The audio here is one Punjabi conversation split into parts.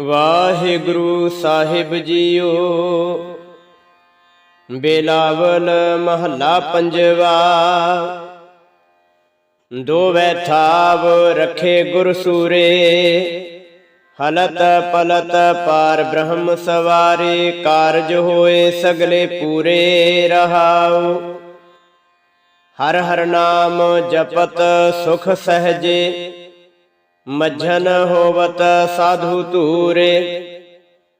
ਵਾਹਿਗੁਰੂ ਸਾਹਿਬ ਜੀਓ। ਬੇਲਾਵਲ ਮਹੱਲਾ ਪੰਜਵਾ। ਦੋਵੇਂ ਥਾਵ ਰਖੇ ਗੁਰ ਸੂਰੇ। ਹਲਤ ਪਲਤ ਪਾਰ ਬ੍ਰਹਮ ਸਵਾਰੇ, ਕਾਰਜ ਹੋਏ ਸਗਲੇ ਪੂਰੇ ਰਹਾਉ। ਹਰ ਹਰ ਨਾਮ ਜਪਤ ਸੁਖ ਸਹਜੇ। ਮੱਝਨ ਹੋਵਤ ਸਾਧੂ ਧੂਰੇ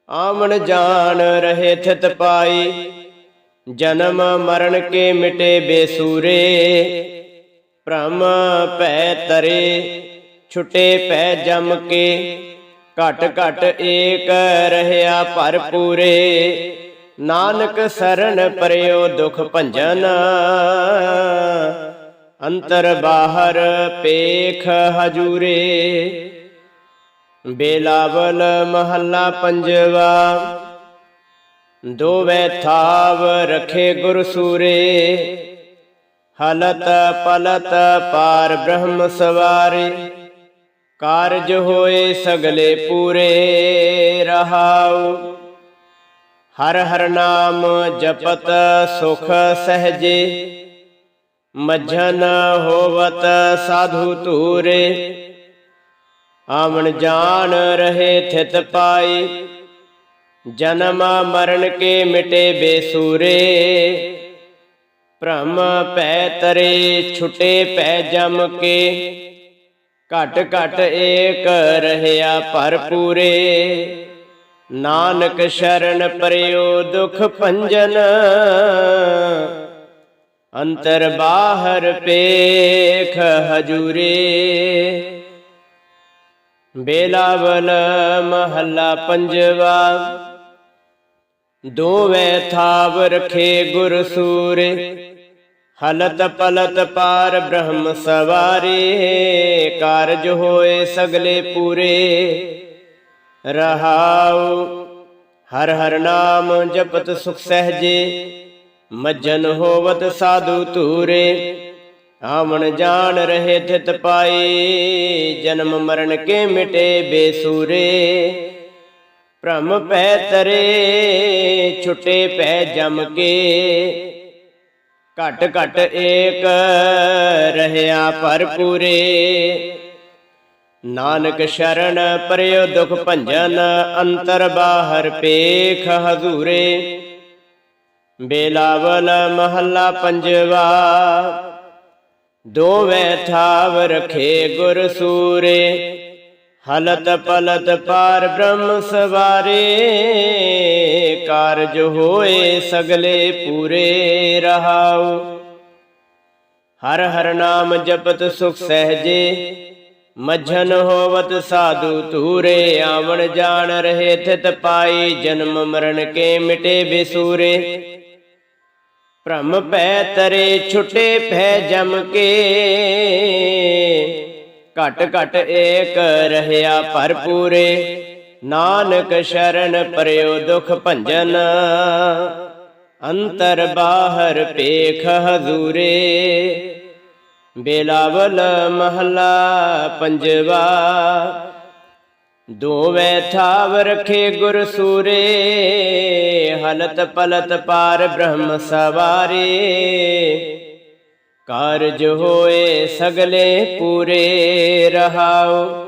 ਆਮਣ ਜਾਣ ਰਹੇ ਥਿਤ ਪਾਈ, ਜਨਮ ਮਰਨ ਕੇ ਮਿਟੇ ਬੇਸੂਰੇ, ਭ੍ਰਮ ਭੈ ਤਰੇ, ਛੁਟੇ ਪੈ ਜਮ ਕੇ, ਘਟ ਘਟ ਏਕ ਰਹਿਆ ਭਰਪੂਰੇ, ਨਾਨਕ ਸਰਨ ਪਰਿਓ ਦੁਖ ਭੰਜਨ ਅੰਤਰ ਬਾਹਰ ਪੇਖ ਹਜੂਰੇ। ਬੇਲਾਵਲ ਮਹੱਲਾ ਪੰਜਵਾ। ਦੋਵੇਂ ਥਾਵ ਰਖੇ ਗੁਰ ਸੂਰੇ। ਹਲਤ ਪਲਤ ਪਾਰ ਬ੍ਰਹਮ ਸਵਾਰੇ। ਕਾਰਜ ਹੋਏ ਸਗਲੇ ਪੂਰੇ ਰਹਾਉ। ਹਰ ਹਰ ਨਾਮ ਜਪਤ ਸੁਖ ਸਹਜੇ। ਮੱਝਨ ਹੋਵਤ ਸਾਧੂ ਧੂਰੇ। ਆਵਣ ਜਾਣ ਰਹੇ ਥਿਤ ਪਾਈ ਜਨਮ ਮਰਨ ਕੇ ਮਿਟੇ ਬੇਸੂਰੇ। ਭ੍ਰਮ ਭੈ ਤਰੇ ਛੁਟੇ ਪੈ ਜਮ ਕੇ। ਘਟ ਘਟ ਏਕ ਰਹਿਆ ਭਰਪੂਰੇ ਨਾਨਕ ਸ਼ਰਨ ਪਰਿਓ ਦੁਖ ਭੰਜਨ। ਅੰਤਰ ਬਾਹਰ ਪੇਖ ਹਜੂਰੇ। ਬੇਲਾਵਲ ਮਹੱਲਾ ਪੰਜਵਾ। ਦੋਵੇਂ ਥਾਵ ਰਖੇ ਗੁਰ ਸੂਰੇ। ਹਲਤ ਪਲਤ ਪਾਰ ਬ੍ਰਹਮ ਸਵਾਰੇ। ਕਾਰਜ ਹੋਏ ਸਗਲੇ ਪੂਰੇ। ਰਹਾਉ ਹਰ ਹਰ ਨਾਮ ਜਪਤ ਸੁਖ ਸਹਜੇ। ਮੱਜਨ ਹੋਵਤ ਸਾਧੂ ਧੂਰੇ, ਆਵਣ ਜਾਣ ਰਹੇ ਥਿਤ ਪਾਈ ਜਨਮ ਮਰਨ ਕੇ ਮਿਟੇ ਬੇਸੂਰੇ। ਭ੍ਰਮ ਪੈ ਤਰੇ, ਛੁਟੇ ਪੈ ਜਮ ਕੇ। ਘਟ ਘਟ ਏਕ ਰਹਿਆ ਭਰਪੂਰੇ। ਨਾਨਕ ਸ਼ਰਨ ਪਰਿਓ ਦੁਖ ਭੰਜਨ, ਅੰਤਰ ਬਾਹਰ ਪੇਖ ਹਜ਼ੂਰੇ। ਬੇਲਾਵਲ ਮਹੱਲਾ ਪੰਜਵਾ। ਦੋਵੇਂ ਥਾਵ ਰਖੇ ਗੁਰ ਸੂਰੇ, ਹਲਤ ਪਲਤ ਪਾਰ ਬ੍ਰਹਮ ਸਵਾਰੇ, ਕਾਰਜ ਹੋਏ ਸਗਲੇ ਪੂਰੇ ਰਹਾਉ। ਹਰ ਹਰ ਨਾਮ ਜਪਤ ਸੁਖ ਸਹਜੇ, ਮਝਨ ਹੋਵਤ ਸਾਧੂ ਧੂਰੇ, ਆਵਣ ਜਾਣ ਰਹੇ ਥਿਤ ਪਾਈ, ਜਨਮ ਮਰਨ ਕੇ ਮਿਟੇ ਬਿਸੂਰੇ। ਭ੍ਰਮ ਪੈ ਤਰੇ ਛੁਟੇ ਭੈ ਜਮ ਕੇ। ਘਟ ਘਟ ਏਕ ਰਹਿਆ ਭਰਪੂਰੇ। ਨਾਨਕ ਸ਼ਰਨ ਪਰਿਓ ਦੁਖ ਭੰਜਨ। ਅੰਤਰ ਬਾਹਰ ਪੇਖ ਹਜ਼ੂਰੇ। ਬੇਲਾਵਲ ਮਹੱਲਾ ਪੰਜਵਾ। ਦੋਵੇਂ ਥਾਵ ਰਖੇ ਗੁਰ ਸੂਰੇ ਹਲਤ ਪਲਤ ਪਾਰ ਬ੍ਰਹਮ ਸਵਾਰੇ। ਕਾਰਜ ਹੋਏ ਸਗਲੇ ਪੂਰੇ ਰਹਾਉ।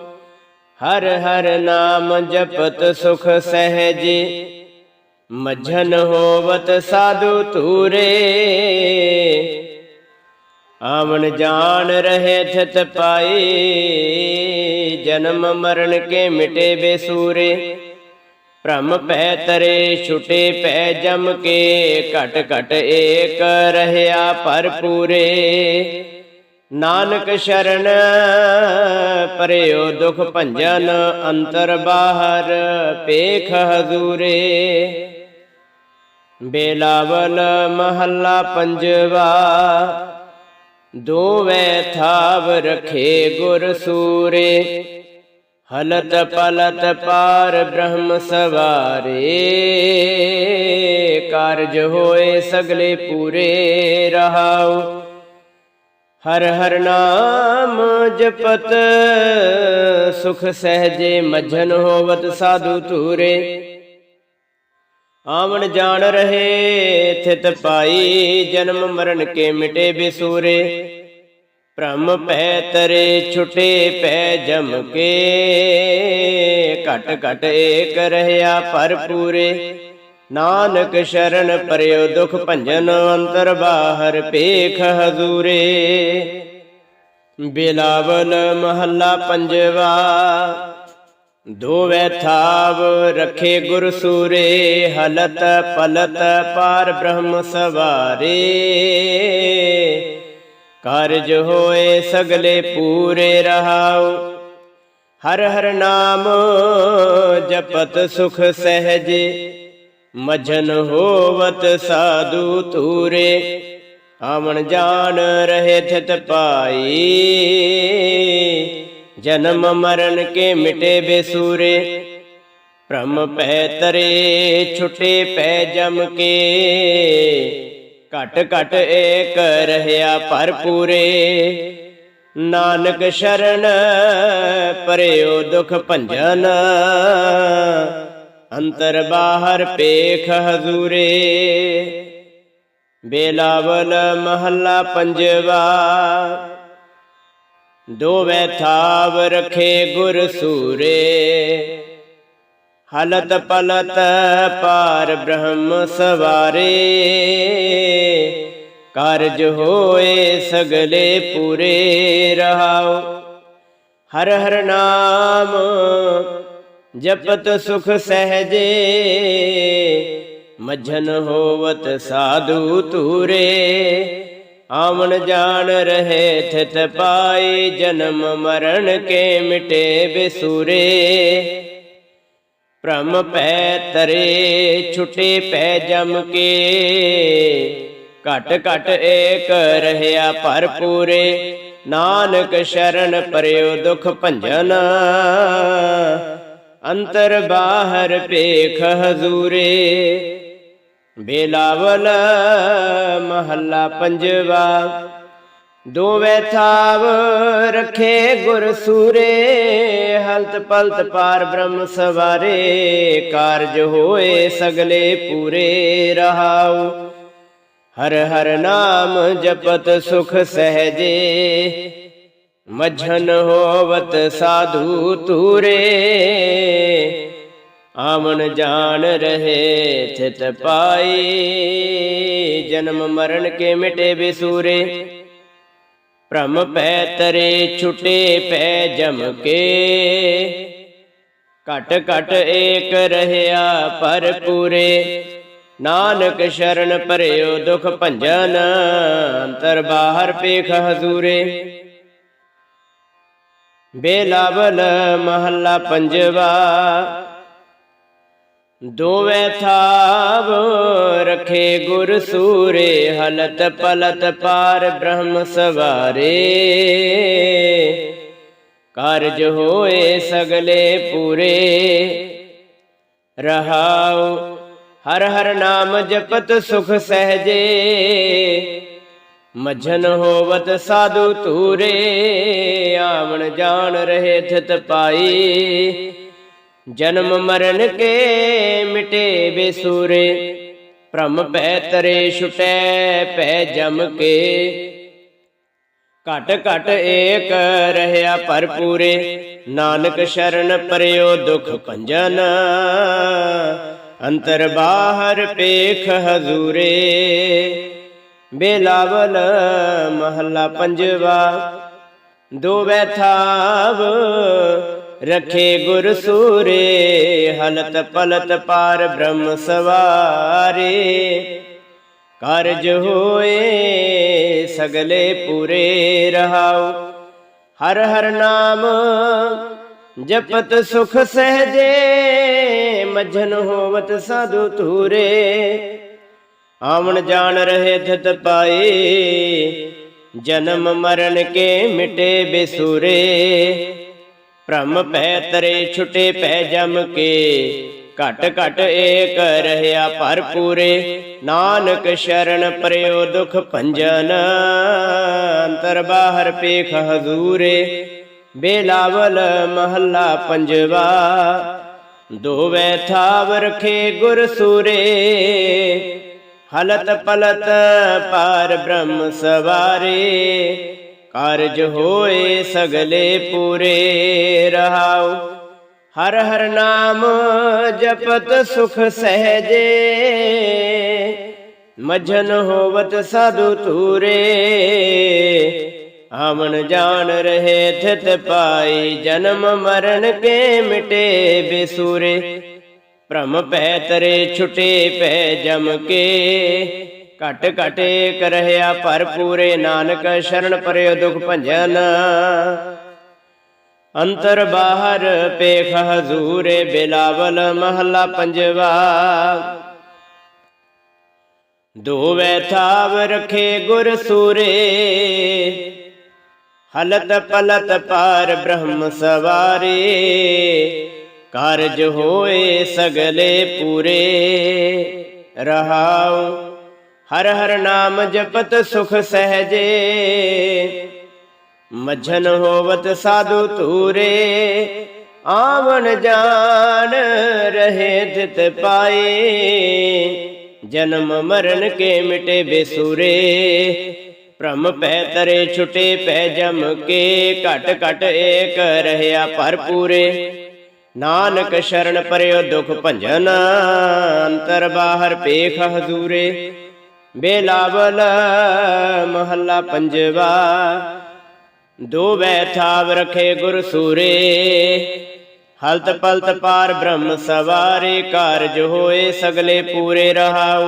ਹਰ ਹਰ ਨਾਮ ਜਪਤ ਸੁਖ ਸਹਜੇ। ਮਝਨ ਹੋਵਤ ਸਾਧੂ ਧੂਰੇ। ਆਵਣ ਜਾਣ ਰਹੇ ਥਿਤ ਪਾਈ। ਜਨਮ ਮਰਨ ਕੇ ਮਿਟੇ ਬੇਸੂਰੇ। ਭ੍ਰਮ ਪੈ ਤਰੇ ਛੁਟੇ ਪੈ ਜਮ ਕੇ, ਘਟ ਘਟ ਏਕ ਰਹਿਆ ਭਰਪੂਰੇ। ਨਾਨਕ ਸ਼ਰਨ ਪਰਿਓ ਦੁਖ ਭੰਜਨ ਅੰਤਰ ਬਾਹਰ ਪੇਖ ਹਜ਼ੂਰੇ। ਬੇਲਾਵਲ ਮਹੱਲਾ ਪੰਜਵਾ, ਦੋਵੇਂ ਥਾਵ ਰਖੇ ਗੁਰ ਸੂਰੇ। ਹਲਤ ਪਲਤ ਪਾਰ ਬ੍ਰਹਮ ਸਵਾਰੇ, ਕਾਰਜ ਹੋਏ ਸਗਲੇ ਪੂਰੇ ਰਹਾਉ। ਹਰ ਹਰ ਨਾਮ ਜਪਤ, ਸੁਖ ਸਹਜੇ ਮਝਨ ਹੋਵਤ ਸਾਧੂ ਧੂਰੇ। ਆਵਣ ਜਾਣ ਰਹੇ, ਥਿਤ ਪਾਈ ਜਨਮ ਮਰਨ ਕੇ ਮਿਟੇ ਬਿਸੂਰੇ। ਭ੍ਰਮ ਪੈ ਤਰੇ ਛੁਟੇ ਪੈ ਜਮ ਕੇ। ਘਟ ਘਟ ਏਕ ਰਹਿਆ ਭਰਪੂਰੇ ਨਾਨਕ ਸ਼ਰਨ ਪਰਿਓ ਦੁਖ ਭੰਜਨ ਅੰਤਰ ਬਾਹਰ ਪੇਖ ਹਜ਼ੂਰੇ। ਬਿਲਾਵਲ ਮਹੱਲਾ ਪੰਜਵਾ, ਦੋਵੇਂ ਥਾਵ ਰਖੇ ਗੁਰ ਸੂਰੇ। ਹਲਤ ਪਲਤ ਪਾਰ ਬ੍ਰਹਮ ਸਵਾਰੇ। ਕਾਰਜ ਹੋਏ ਸਗਲੇ ਪੂਰੇ ਰਹਾਉ। ਹਰ ਹਰ ਨਾਮ ਜਪਤ ਸੁਖ ਸਹਜੇ। ਮਜਨ ਹੋਵਤ ਸਾਧੂ ਤੂਰੇ ਆਵਣ ਜਾਣ ਰਹੇ ਥਿਤ ਪਾਈ ਜਨਮ ਮਰਨ ਕੇ ਮਿਟੇ ਬੇਸੂਰੇ। ਭ੍ਰਮ ਪੈ ਤਰੇ ਛੁਟੇ ਪੈ ਜਮ ਕੇ। ਘਟ ਘਟ ਏਕ ਰਹਿਆ ਭਰਪੂਰੇ। ਨਾਨਕ ਸ਼ਰਨ ਪਰਿਓ ਦੁਖ ਭੰਜਨ। ਅੰਤਰ ਬਾਹਰ ਪੇਖ ਹਜ਼ੂਰੇ। ਬੇਲਾਵਲ ਮਹੱਲਾ ਪੰਜਵਾ। ਦੋਵੇਂ ਥਾਵ ਰਖੇ ਗੁਰ ਸੂਰੇ। ਹਲਤ ਪਲਤ ਪਾਰ ਬ੍ਰਹਮ ਸਵਾਰੇ। ਕਾਰਜ ਹੋਏ ਸਗਲੇ ਪੂਰੇ ਰਹਾਓ ਹਰ ਹਰ ਨਾਮ ਜਪਤ ਸੁਖ ਸਹਜੇ। ਮਝਨ ਹੋਵਤ ਸਾਧੂ ਤੂਰੇ ਆਵਣ ਜਾਣ ਰਹੇ ਥਿਤ ਪਾਏ ਜਨਮ ਮਰਨ ਕੇ ਮਿਟੇ ਬਿਸੂਰੇ। ਭ੍ਰਮ ਪੈ ਤਰੇ, ਛੁਟੇ ਪੈ ਜਮ ਕੇ। ਘਟ ਘਟ ਏਕ ਰਹਿਆ ਭਰਪੂਰੇ ਨਾਨਕ ਸ਼ਰਨ ਪਰਿਓ ਦੁਖ ਭੰਜਨ। ਅੰਤਰ ਬਾਹਰ ਪੇਖ ਹਜ਼ੂਰੇ। ਬੇਲਾਵਲ ਮਹੱਲਾ ਪੰਜਵਾ। ਦੋਵੇਂ ਥਾਵ ਰਖੇ ਗੁਰ ਸੂਰੇ, ਹਲਤ ਪਲਤ ਪਾਰ ਬ੍ਰਹਮ ਸਵਾਰੇ, ਕਾਰਜ ਹੋਏ ਸਗਲੇ ਪੂਰੇ ਰਹਾਉ। ਹਰ ਹਰ ਨਾਮ ਜਪਤ ਸੁਖ ਸਹਜੇ, ਮਝਨ ਹੋਵਤ ਸਾਧੂ ਤੂਰੇ ਆਮਨ ਜਾਣ ਰਹੇ ਥਿਤ ਪਾਈ ਜਨਮ ਮਰਨ ਕੇ ਮਿਟੇ ਬਿਸੂਰੇ। ਭ੍ਰਮ ਪੈ ਤਰੇ ਛੁਟੇ ਪੈ ਜਮ ਕੇ। ਘਟ ਘਟ ਏਕ ਰਹਿਆ ਪਰ ਪੂਰੇ। ਨਾਨਕ ਸ਼ਰਨ ਪਰਿਓ ਦੁਖ ਭੰਜਨ, ਅੰਤਰ ਬਾਹਰ ਪੇਖ ਹਜ਼ੂਰੇ। ਬੇਲਾਵਲ ਮਹੱਲਾ ਪੰਜਵਾ ਦੋਵੇਂ ਥਾਵ ਰਖੇ ਗੁਰ ਸੂਰੇ, ਹਲਤ ਪਲਤ ਪਾਰ ਬ੍ਰਹਮ ਸਵਾਰੇ। ਕਾਰਜ ਹੋਏ ਸਗਲੇ ਪੂਰੇ, ਰਹਾਉ ਹਰ ਹਰ ਨਾਮ ਜਪਤ ਸੁਖ ਸਹਜੇ। ਮਝਨ ਹੋਵਤ ਸਾਧੂ ਤੂਰੇ ਆਵਣ ਜਾਣ ਰਹੇ ਥਿਤ ਪਾਈ। ਜਨਮ ਮਰਨ ਕੇ ਮਿਟੇ ਬੇਸੂਰੇ ਭ੍ਰਮ ਪੈ ਤਰੇ ਛੁਟੈ, ਪੈ ਜਮ ਕੇ। ਘਟ ਘਟ ਏਕ ਰਹਿਆ ਭਰਪੂਰੇ। ਨਾਨਕ ਸ਼ਰਨ ਪਰਿਓ ਦੁਖ ਭੰਜਨ। ਅੰਤਰ ਬਾਹਰ ਪੇਖ ਹਜ਼ੂਰੇ। ਬੇਲਾਵਲ ਮਹੱਲਾ ਪੰਜਵਾ। ਦੋ ਬੈਠਾਵ ਰਖੇ ਗੁਰ ਸੂਰੇ, ਹਲਤ ਪਲਤ ਪਾਰ ਬ੍ਰਹਮ ਸਵਾਰੇ। ਕਾਰਜ ਹੋਏ, ਸਗਲੇ ਪੂਰੇ ਰਹਾਉ। ਹਰ ਹਰ ਨਾਮ ਜਪਤ ਸੁਖ ਸਹਜੇ, ਮਝਨ ਹੋਵਤ ਸਾਧੂ ਤੂਰੇ ਆਵਣ ਜਾਣ ਰਹੇ ਥਿਤ ਪਾਏ, ਜਨਮ ਮਰਨ ਕੇ ਮਿਟੇ ਬਿਸੂਰੇ। ਭ੍ਰਮ ਪੈ ਤਰੇ ਛੁਟੇ ਪੈ ਜਮ ਕੇ। ਘਟ ਘਟ ਏਕ ਰਹਿਆ ਭਰਪੂਰੇ ਨਾਨਕ ਸ਼ਰਨ ਪਰਿਓ ਦੁਖ ਭੰਜਨ। ਅੰਤਰ ਬਾਹਰ ਪੇਖ ਹਜ਼ੂਰੇ। ਬੇਲਾਵਲ ਮਹੱਲਾ ਪੰਜਵਾ। ਦੋਵੇਂ ਥਾਵ ਰਖੇ ਗੁਰ ਸੂਰੇ। ਹਲਤ ਪਲਤ ਪਾਰ ਬ੍ਰਹਮ ਸਵਾਰੇ। ਕਾਰਜ ਹੋਏ ਸਗਲੇ ਪੂਰੇ ਰਹਾਉ। ਹਰ ਹਰ ਨਾਮ ਜਪਤ ਸੁਖ ਸਹਜੇ। ਮਜਨ ਹੋਵਤ ਸਾਧੂ ਤੂਰੇ ਆਮਨ ਜਾਣ ਰਹੇ ਥਿਤ ਪਾਈ ਜਨਮ ਮਰਨ ਕੇ ਮਿਟੇ ਬੇਸੂਰੇ। ਭ੍ਰਮ ਪੈ ਤਰੇ ਛੁਟੇ ਪੈ ਜਮ ਕੇ। ਘਟ ਘਟੇ ਕਰਹਿਆ ਭਰਪੂਰੇ ਨਾਨਕ, ਸ਼ਰਨ ਪਰਿਓ ਦੁਖ ਭੰਜਨ। ਅੰਤਰ ਬਾਹਰ ਪੇਖ ਹਜ਼ੂਰੇ ਬਿਲਾਵਲ ਮਹੱਲਾ ਪੰਜਵਾ। ਦੋਵੇਂ ਥਾਵ ਰਖੇ ਗੁਰ ਸੂਰੇ। ਹਲਤ ਪਲਤ ਪਾਰ ਬ੍ਰਹਮ ਸਵਾਰੇ। ਕਾਰਜ ਹੋਏ ਸਗਲੇ ਪੂਰੇ। ਰਹਾਉ ਹਰ ਹਰ ਨਾਮ ਜਪਤ ਸੁਖ ਸਹਜੇ। ਮਝਨ ਹੋਵਤ ਸਾਧੂ ਤੂਰੇ ਆਵਣ ਜਾਣ ਰਹੇ ਤਿਤ ਪਾਏ। ਜਨਮ ਮਰਨ ਕੇ ਮਿਟੇ ਬੇਸੂਰੇ, ਭ੍ਰਮ ਪੈ ਤਰੇ ਛੁਟੇ ਪੈ ਜਮ ਕੇ। ਘਟ ਘਟ ਏਕ ਰਹਿਆ ਭਰਪੂਰੇ। ਨਾਨਕ ਸ਼ਰਨ ਪਰਿਓ ਦੁਖ ਭੰਜਨ, ਅੰਤਰ ਬਾਹਰ ਪੇਖ ਹਜ਼ੂਰੇ। ਬੇਲਾਵਲ ਮਹੱਲਾ ਪੰਜਵਾ। ਦੋ ਥਾਵ ਰਖੇ ਗੁਰ ਸੂਰੇ। ਹਲਤ ਪਲਤ ਪਾਰ ਬ੍ਰਹਮ ਸਵਾਰੇ। ਕਾਰਜ ਹੋਏ ਸਗਲੇ ਪੂਰੇ ਰਹਾਉ।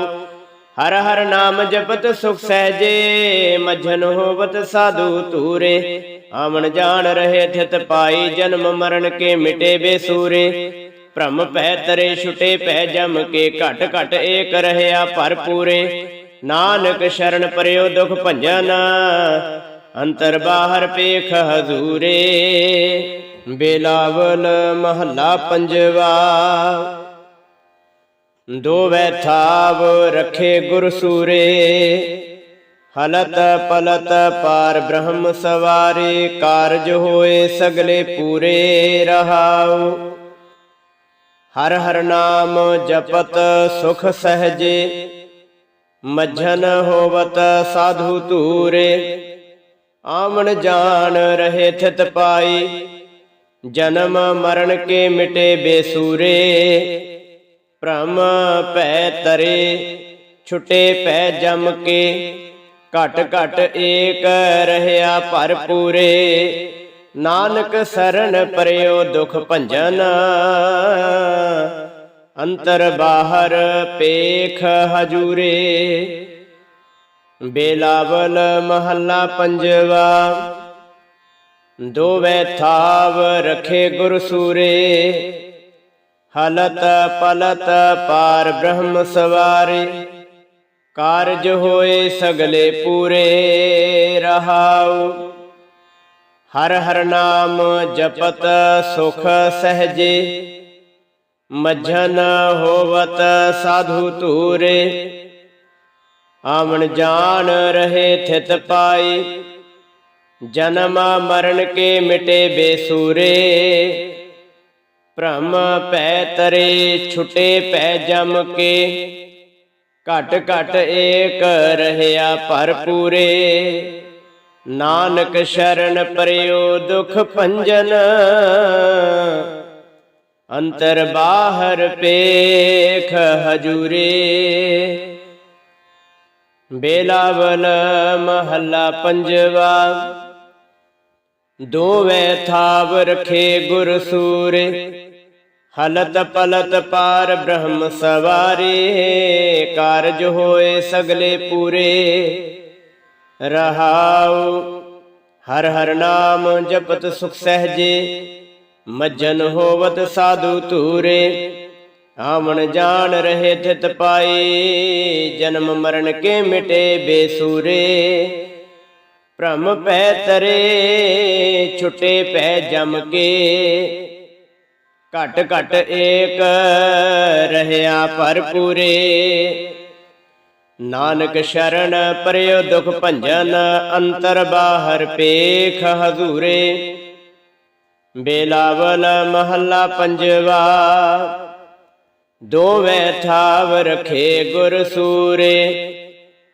ਹਰ ਹਰ ਨਾਮ ਜਪਤ ਸੁਖ ਸਹਜੇ। ਮਝਨ ਹੋਵਤ ਸਾਧੂ ਤੂਰੇ ਆਵਣ ਜਾਣ ਰਹੇ ਥਿਤ ਪਾਈ ਜਨਮ ਮਰਨ ਕੇ ਮਿਟੇ ਬੇਸੂਰੇ। ਭ੍ਰਮ ਪੈ ਤਰੇ ਛੁਟੇ ਪੈ ਜਮ ਕੇ ਘਟ ਘਟ ਏਕ ਰਹਿਆ ਭਰਪੂਰੇ। ਨਾਨਕ ਸ਼ਰਨ ਪਰਿਓ ਦੁਖ ਭੰਜਨ ਅੰਤਰ ਬਾਹਰ ਪੇਖ ਹਜ਼ੂਰੇ, ਬੇਲਾਵਲ ਮਹੱਲਾ ਪੰਜਵਾ। ਦੋਵੇਂ ਥਾਵ ਰਖੇ ਗੁਰ ਸੂਰੇ, ਹਲਤ ਪਲਤ ਪਾਰ ਬ੍ਰਹਮ ਸਵਾਰੇ, ਕਾਰਜ ਹੋਏ ਸਗਲੇ ਪੂਰੇ ਰਹਾਉ। ਹਰ ਹਰ ਨਾਮ ਜਪਤ ਸੁਖ ਸਹਜੇ ਮਝਨ ਹੋਵਤ ਸਾਧੂ ਧੂਰੇ ਆਮਣ ਜਾਣ ਰਹੇ ਥਿਤ ਪਾਈ, ਜਨਮ ਮਰਨ ਕੇ ਮਿਟੇ ਬੇਸੂਰੇ, ਭ੍ਰਮ ਪੈ ਤਰੇ, ਛੁਟੇ ਪੈ ਜਮ ਕੇ, ਘਟ ਘਟ ਏਕ ਰਹਿਆ ਭਰਪੂਰੇ ਨਾਨਕ ਸਰਨ ਪਰਿਓ ਦੁਖ ਭੰਜਨ। ਅੰਤਰ ਬਾਹਰ ਪੇਖ ਹਜੂਰੇ। ਬੇਲਾਵਲ ਮਹੱਲਾ ਪੰਜਵਾ। ਦੋਵੇਂ ਥਾਵ ਰਖੇ ਗੁਰ ਸੂਰੇ। ਹਲਤ ਪਲਤ ਪਾਰ ਬ੍ਰਹਮ ਸਵਾਰੇ। ਕਾਰਜ ਹੋਏ ਸਗਲੇ ਪੂਰੇ ਰਹਾਉ। ਹਰ ਹਰ ਨਾਮ ਜਪਤ ਸੁਖ ਸਹਜੇ। ਮਝਨ ਹੋਵਤ ਸਾਧੂ ਤੂਰੇ ਆਵਣ ਜਾਣ ਰਹੇ ਥਿਤ ਪਾਈ ਜਨਮ ਮਰਨ ਕੇ ਮਿਟੇ ਬੇਸੂਰੇ, ਭ੍ਰਮ ਪੈ ਤਰੇ ਛੁਟੇ ਪੈ ਜਮ ਕੇ। ਘਟ ਘਟ ਏਕ ਰਹਿਆ ਭਰਪੂਰੇ ਨਾਨਕ ਸ਼ਰਨ ਪਰਿਓ ਦੁਖ ਭੰਜਨ ਅੰਤਰ ਬਾਹਰ ਪੇਖ ਹਜੂਰੇ। ਬੇਲਾਵਲ ਮਹੱਲਾ ਪੰਜਵਾ। ਦੋਵੇਂ ਥਾਵ ਰਖੇ ਗੁਰ ਸੂਰੇ। ਹਲਤ ਪਲਤ ਪਾਰ ਬ੍ਰਹਮ ਸਵਾਰੇ। ਕਾਰਜ ਹੋਏ ਸਗਲੇ ਪੂਰੇ। ਰਹਾਉ, ਹਰ ਹਰ ਨਾਮ ਜਪਤ ਸੁਖ ਸਹਜੇ। ਮੱਜਨ ਹੋਵਤ ਸਾਧੂ ਤੂਰੇ ਆਵਣ ਜਾਣ ਰਹੇ ਥਿਤ ਪਾਈ ਜਨਮ ਮਰਨ ਕੇ ਮਿਟੇ ਬੇਸੂਰੇ। ਭ੍ਰਮ ਪੈ ਤਰੇ, ਛੁਟੇ ਪੈ ਜਮ ਕੇ। ਘਟ ਘਟ ਏਕ ਰਹਿਆ ਭਰਪੂਰੇ। ਨਾਨਕ ਸ਼ਰਨ ਪਰਿਓ ਦੁਖ ਭੰਜਨ, ਅੰਤਰ ਬਾਹਰ ਪੇਖ ਹਜ਼ੂਰੇ। ਬੇਲਾਵਲ ਮਹੱਲਾ ਪੰਜਵਾ। ਦੋਵੇਂ ਥਾਵ ਰਖੇ ਗੁਰ ਸੂਰੇ,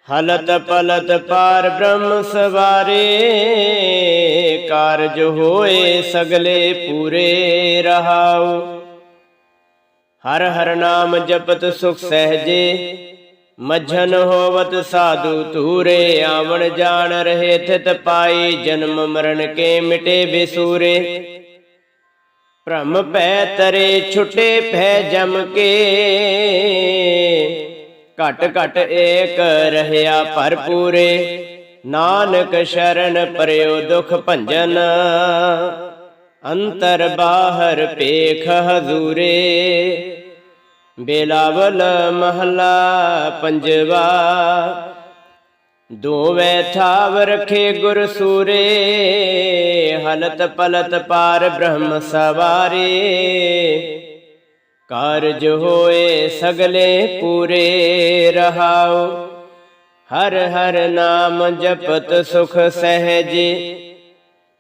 ਹਲਤ ਪਲਤ ਪਾਰ ਬ੍ਰਹਮ ਸਵਾਰੇ, ਕਾਰਜ ਹੋਏ ਸਗਲੇ ਪੂਰੇ ਰਹਾਉ। ਹਰ ਹਰ ਨਾਮ ਜਪਤ ਸੁਖ ਸਹਜੇ ਮਝਨ ਹੋਵਤ ਸਾਧੂ ਧੂਰੇ, ਆਵਣ ਜਾਣ ਰਹੇ ਥਿਤ ਪਾਈ, ਜਨਮ ਮਰਨ ਕੇ ਮਿਟੇ ਬਿਸੂਰੇ। ਭ੍ਰਮ ਪੈ ਤਰੇ ਛੁਟੇ ਭੈ ਜਮ ਕੇ। ਘਟ ਘਟ ਏਕ ਰਹਿਆ ਭਰਪੂਰੇ। ਨਾਨਕ ਸ਼ਰਨ ਪਰਿਓ ਦੁਖ ਭੰਜਨ। ਅੰਤਰ ਬਾਹਰ ਪੇਖ ਹਜ਼ੂਰੇ। ਬੇਲਾਵਲ ਮਹਲਾ ਪੰਜਵਾ। ਦੋਵੇਂ ਥਾਵ ਰਖੇ ਗੁਰ ਸੂਰੇ, ਹਲਤ ਪਲਤ ਪਾਰ ਬ੍ਰਹਮ ਸਵਾਰੇ। ਕਾਰਜ ਹੋਏ ਸਗਲੇ ਪੂਰੇ, ਰਹਾਉ, ਹਰ ਹਰ ਨਾਮ ਜਪਤ ਸੁਖ ਸਹਿਜੇ।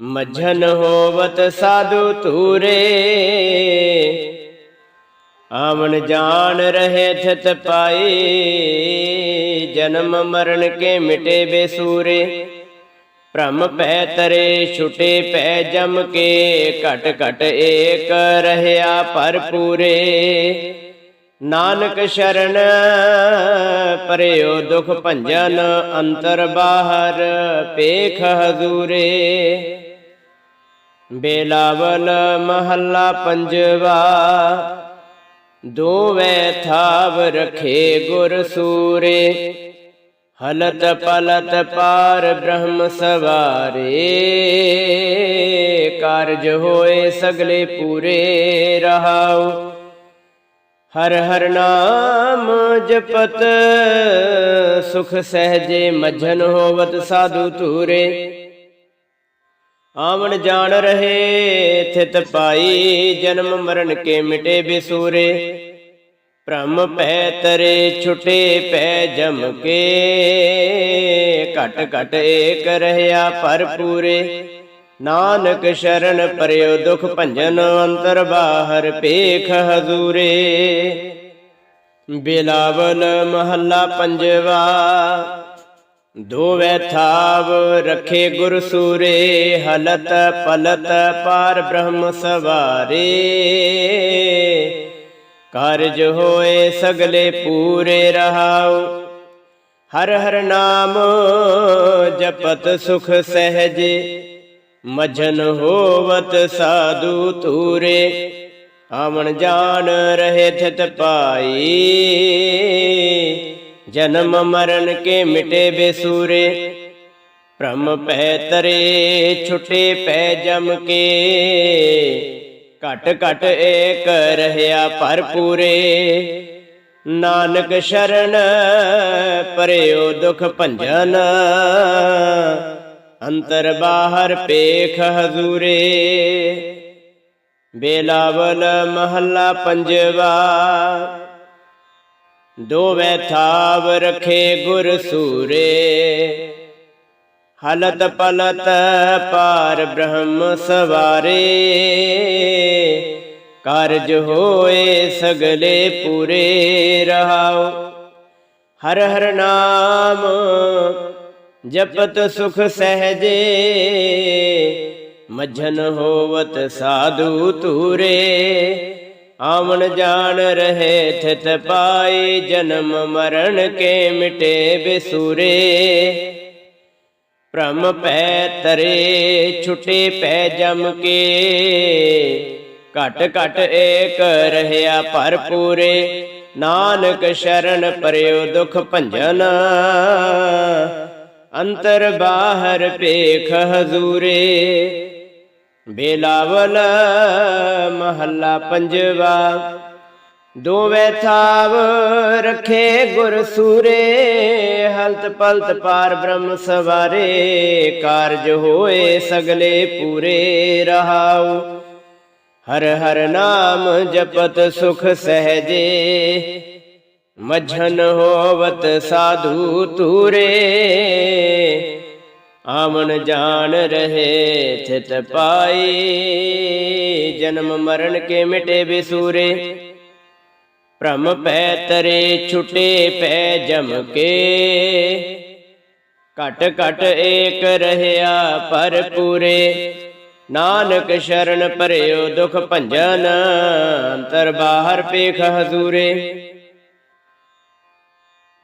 ਮਝਨ ਹੋਵਤ ਸਾਧੂ ਧੂਰੇ ਆਵਣ ਜਾਣ ਰਹੇ ਥਿਤ ਪਾਈ ਜਨਮ ਮਰਨ ਕੇ ਮਿਟੇ ਬੇਸੂਰੇ। ਭ੍ਰਮ ਪੈ ਤਰੇ, ਛੁਟੇ ਪੈ ਜਮ ਕੇ, ਘਟ ਘਟ ਏਕ ਰਹਿਆ ਭਰਪੂਰੇ। ਨਾਨਕ ਸ਼ਰਨ ਪਰਿਓ ਦੁਖ ਭੰਜਨ ਅੰਤਰ ਬਾਹਰ ਪੇਖ ਹਜ਼ੂਰੇ। ਬੇਲਾਵਲ ਮਹੱਲਾ ਪੰਜਵਾ ਦੋਵੇਂ ਥਾਵ ਰਖੇ ਗੁਰ ਸੂਰੇ। ਹਲਤ ਪਲਤ ਪਾਰ ਬ੍ਰਹਮ ਸਵਾਰੇ। ਕਾਰਜ ਹੋਏ ਸਗਲੇ ਪੂਰੇ ਰਹਾਉ। ਹਰ ਹਰ ਨਾਮ ਜਪਤ, ਸੁਖ ਸਹਜੇ ਮਝਨ ਹੋਵਤ ਸਾਧੂ ਧੂਰੇ। ਆਵਣ ਜਾਣ ਰਹੇ, ਥਿਤ ਪਾਈ ਜਨਮ ਮਰਨ ਕੇ ਮਿਟੇ ਬਿਸੂਰੇ। ਭ੍ਰਮ ਪੈ ਤਰੇ, ਛੁਟੇ ਪੈ ਜਮ ਕੇ। ਘਟ ਘਟ ਏਕ ਰਹਿਆ ਭਰਪੂਰੇ ਨਾਨਕ ਸ਼ਰਨ ਪਰਿਓ ਦੁਖ ਭੰਜਨ ਅੰਤਰ ਬਾਹਰ ਪੇਖ ਹਜ਼ੂਰੇ। ਬਿਲਾਵਲ ਮਹੱਲਾ ਪੰਜਵਾ ਦੋਵੇਂ ਥਾਵ ਰਖੇ ਗੁਰ ਸੂਰੇ, ਹਲਤ ਪਲਤ ਪਾਰ ਬ੍ਰਹਮ ਸਵਾਰੇ। ਕਾਰਜ ਹੋਏ ਸਗਲੇ ਪੂਰੇ ਰਹਾਉ, ਹਰ ਹਰ ਨਾਮ ਜਪਤ ਸੁਖ ਸਹਜੇ। ਮਜਨ ਹੋਵਤ ਸਾਧੂ ਧੂਰੇ, ਆਵਣ ਜਾਣ ਰਹੇ ਥਿਤ ਪਾਈ। ਜਨਮ ਮਰਨ ਕੇ ਮਿਟੇ ਬੇਸੂਰੇ। ਭ੍ਰਮ ਪੈ ਤਰੇ, ਛੁਟੇ ਪੈ ਜਮ ਕੇ। ਘਟ ਘਟ ਏਕ ਰਹਿਆ ਭਰਪੂਰੇ ਨਾਨਕ ਸ਼ਰਨ ਪਰਿਓ ਦੁਖ ਭੰਜਨ। ਅੰਤਰ ਬਾਹਰ ਪੇਖ ਹਜ਼ੂਰੇ। ਬੇਲਾਵਲ ਮਹੱਲਾ ਪੰਜਵਾ। ਦੋਵੇਂ ਥਾਵ ਰਖੇ ਗੁਰ ਸੂਰੇ। ਹਲਤ ਪਲਤ ਪਾਰ ਬ੍ਰਹਮ ਸਵਾਰੇ। ਕਾਰਜ ਹੋਏ ਸਗਲੇ ਪੂਰੇ ਰਹਾਉ। ਹਰ ਹਰ ਨਾਮ ਜਪਤ ਸੁਖ ਸਹਜੇ। ਮਝਨ ਹੋਵਤ ਸਾਧੂ ਧੂਰੇ। ਆਵਣ ਜਾਣ ਰਹੇ ਥਿਤ ਪਾਈ ਜਨਮ ਮਰਨ ਕੇ ਮਿਟੇ ਬਿਸੂਰੇ। ਭ੍ਰਮ ਪੈ ਤਰੇ, ਛੁਟੇ ਪੈ ਜਮ ਕੇ। ਘਟ ਘਟ ਏਕ ਰਹਿਆ ਭਰਪੂਰੇ। ਨਾਨਕ ਸ਼ਰਨ ਪਰਿਓ ਦੁਖ ਭੰਜਨ। ਅੰਤਰ ਬਾਹਰ ਪੇਖ ਹਜ਼ੂਰੇ। ਬੇਲਾਵਲ ਮਹੱਲਾ ਪੰਜਵਾ। ਦੋਵੇਂ ਥਾਵ ਰਖੇ ਗੁਰ ਸੂਰੇ, ਹਲਤ ਪਲਤ ਪਾਰ ਬ੍ਰਹਮ ਸਵਾਰੇ, ਕਾਰਜ ਹੋਏ ਸਗਲੇ ਪੂਰੇ ਰਹਾਉ। ਹਰ ਹਰ ਨਾਮ ਜਪਤ ਸੁਖ ਸਹਜੇ, ਮਝਨ ਹੋਵਤ ਸਾਧੂ ਤੂਰੇ ਆਮਨ ਜਾਨ ਰਹੇ ਥਿਤ ਪਾਈ। ਜਨਮ ਮਰਨ ਕੇ ਮਿਟੇ ਬਿਸੂਰੇ। ਭ੍ਰਮ ਪੈ ਤਰੇ ਛੁਟੇ ਪੈ ਜਮ ਕੇ। ਘਟ ਘਟ ਏਕ ਰਹਿਆ ਪਰ ਪੂਰੇ। ਨਾਨਕ ਸ਼ਰਨ ਪਰਿਓ ਦੁਖ ਭੰਜਨ, ਅੰਤਰ ਬਾਹਰ ਪੇਖ ਹਜ਼ੂਰੇ।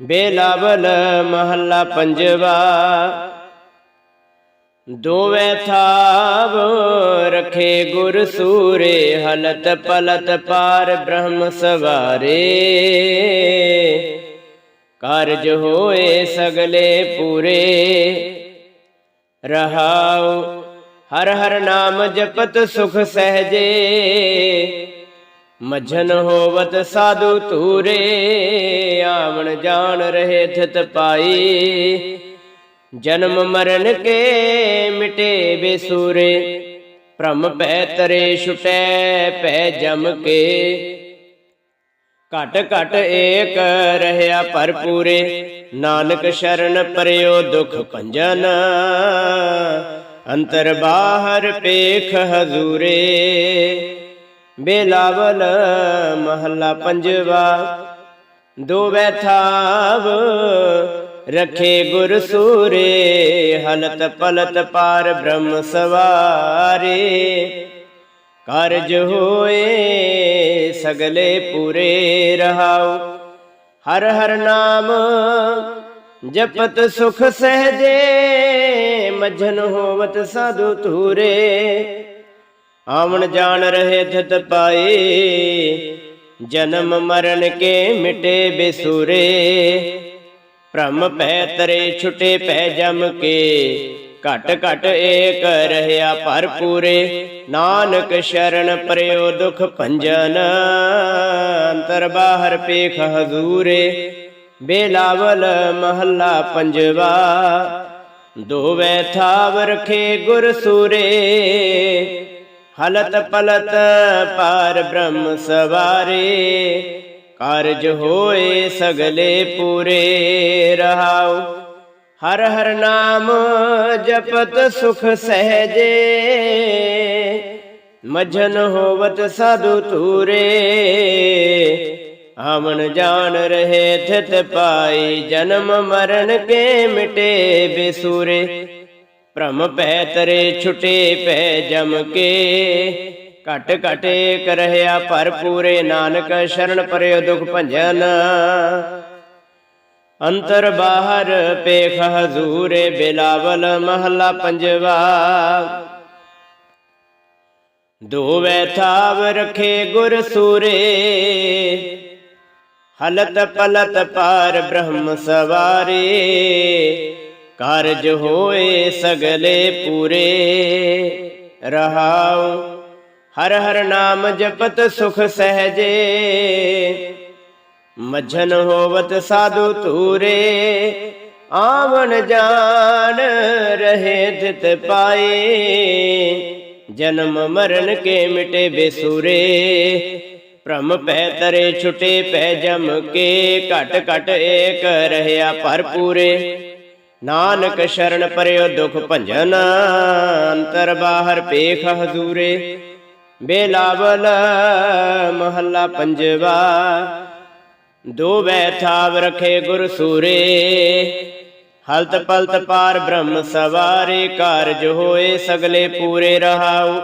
ਬੇਲਾਵਲ ਮਹੱਲਾ ਪੰਜਵਾ ਦੋਵੇਂ ਥਾਵ ਰਖੇ ਗੁਰ ਸੂਰੇ, ਹਲਤ ਪਲਤ ਪਾਰ ਬ੍ਰਹਮ ਸਵਾਰੇ। ਕਾਰਜ ਹੋਏ ਸਗਲੇ ਪੂਰੇ, ਰਹਾਉ ਹਰ ਹਰ ਨਾਮ ਜਪਤ ਸੁਖ ਸਹਜੇ। ਮਝਨ ਹੋਵਤ ਸਾਧੂ ਤੂਰੇ ਆਵਣ ਜਾਣ ਰਹੇ ਥਿਤ ਪਾਈ। ਜਨਮ ਮਰਨ ਕੇ ਮਿਟੇ ਬੇਸੂਰੇ ਭ੍ਰਮ ਪੈ ਤਰੇ ਛੁਟੈ, ਪੈ ਜਮ ਕੇ। ਘਟ ਘਟ ਏਕ ਰਹਿਆ ਭਰਪੂਰੇ। ਨਾਨਕ ਸ਼ਰਨ ਪਰਿਓ ਦੁਖ ਭੰਜਨ। ਅੰਤਰ ਬਾਹਰ ਪੇਖ ਹਜ਼ੂਰੇ। ਬੇਲਾਵਲ ਮਹੱਲਾ ਪੰਜਵਾ। ਦੋਵੇਂ ਥਾਵ ਰਖੇ ਗੁਰ ਸੂਰੇ, ਹਲਤ ਪਲਤ ਪਾਰ ਬ੍ਰਹਮ ਸਵਾਰੇ। ਕਾਰਜ ਹੋਏ, ਸਗਲੇ ਪੂਰੇ ਰਹਾਉ। ਹਰ ਹਰ ਨਾਮ ਜਪਤ ਸੁਖ ਸਹਜੇ, ਮਝਨ ਹੋਵਤ ਸਾਧੂ ਤੂਰੇ ਆਵਣ ਜਾਣ ਰਹੇ ਥਤ ਪਾਏ, ਜਨਮ ਮਰਨ ਕੇ ਮਿਟੇ ਬਿਸੂਰੇ। ਭ੍ਰਮ ਪੈ ਤਰੇ ਛੁਟੇ ਪੈ ਜਮ ਕੇ। ਘਟ ਘਟ ਏਕ ਰਹਿਆ ਭਰਪੂਰੇ ਨਾਨਕ ਸ਼ਰਨ ਪਰਿਓ ਦੁਖ ਭੰਜਨ। ਅੰਤਰ ਬਾਹਰ ਪੇਖ ਹਜ਼ੂਰੇ। ਬੇਲਾਵਲ ਮਹੱਲਾ ਪੰਜਵਾ। ਦੋਵੇਂ ਥਾਵ ਰਖੇ ਗੁਰ ਸੂਰੇ। ਹਲਤ ਪਲਤ ਪਾਰ ਬ੍ਰਹਮ ਸਵਾਰੇ। ਕਾਰਜ ਹੋਏ ਸਗਲੇ ਪੂਰੇ ਰਹਾਉ। ਹਰ ਹਰ ਨਾਮ ਜਪਤ ਸੁਖ ਸਹਜੇ। ਮਝਨ ਹੋਵਤ ਸਾਧੂ ਤੂਰੇ ਆਮਨ ਜਾਣ ਰਹੇ ਥਿਤ ਪਾਈ ਜਨਮ ਮਰਨ ਕੇ ਮਿਟੇ ਬੇਸੂਰੇ। ਭ੍ਰਮ ਪੈ ਤਰੇ ਛੁਟੇ ਪੈ ਜਮ ਕੇ। ਘਟ ਘਟੇ ਕਰਹਿਆ ਭਰਪੂਰੇ ਨਾਨਕ, ਸ਼ਰਨ ਪਰਿਓ ਦੁਖ ਭੰਜਨ। ਅੰਤਰ ਬਾਹਰ ਪੇਖ ਹਜ਼ੂਰੇ ਬਿਲਾਵਲ, ਮਹੱਲਾ ਪੰਜਵਾ। ਦੋਵੇਂ ਥਾਵ ਰਖੇ ਗੁਰ ਸੂਰੇ, ਹਲਤ ਪਲਤ ਪਾਰ ਬ੍ਰਹਮ ਸਵਾਰੇ। ਕਾਰਜ ਹੋਏ ਸਗਲੇ ਪੂਰੇ, ਰਹਾਉ ਹਰ ਹਰ ਨਾਮ ਜਪਤ ਸੁਖ ਸਹਜੇ। ਮਝਨ ਹੋਵਤ ਸਾਧੂ ਤੂਰੇ ਆਵਣ ਜਾਣ ਰਹੇ ਤਿਤ ਪਾਏ। ਜਨਮ ਮਰਨ ਕੇ ਮਿਟੇ ਬੇਸੂਰੇ, ਭ੍ਰਮ ਪੈ ਤਰੇ ਛੁਟੇ ਪੈ ਜਮ ਕੇ। ਘਟ ਘਟ ਏਕ ਰਹਿਆ ਭਰਪੂਰੇ ਨਾਨਕ ਸ਼ਰਨ ਪਰਿਓ ਦੁਖ ਭੰਜਨ, ਅੰਤਰ ਬਾਹਰ ਪੇਖ ਹਜ਼ੂਰੇ। ਬੇਲਾਵਲ ਮਹੱਲਾ ਪੰਜਵਾ। ਦੋ ਬੈ ਰਖੇ ਗੁਰ ਸੂਰੇ। ਹਲਤ ਪਲਤ ਪਾਰ ਬ੍ਰਹਮ ਸਵਾਰੇ। ਕਾਰਜ ਹੋਏ ਸਗਲੇ ਪੂਰੇ ਰਹਾਉ।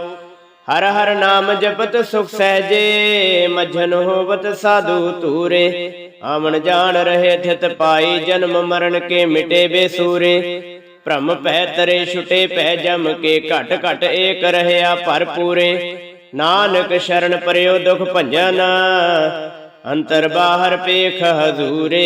ਹਰ ਹਰ ਨਾਮ ਜਪਤ ਸੁਖ ਸਹਜੇ। ਮਝਨ ਹੋਵਤ ਸਾਧੂ ਤੂਰੇ ਆਮਣ ਜਾਣ ਰਹੇ ਥਿਤ ਪਾਈ ਜਨਮ ਮਰਨ ਕੇ ਮਿਟੇ ਬੇਸੂਰੇ। ਭ੍ਰਮ ਪੈ ਤਰੇ ਛੁਟੇ ਪੈ ਜਮ ਕੇ ਘਟ ਘਟ ਏਕ ਰਹਿਆ ਭਰਪੂਰੇ। ਨਾਨਕ ਸ਼ਰਨ ਪਰਿਓ ਦੁਖ ਭੰਜਨ ਅੰਤਰ ਬਾਹਰ ਪੇਖ ਹਜ਼ੂਰੇ।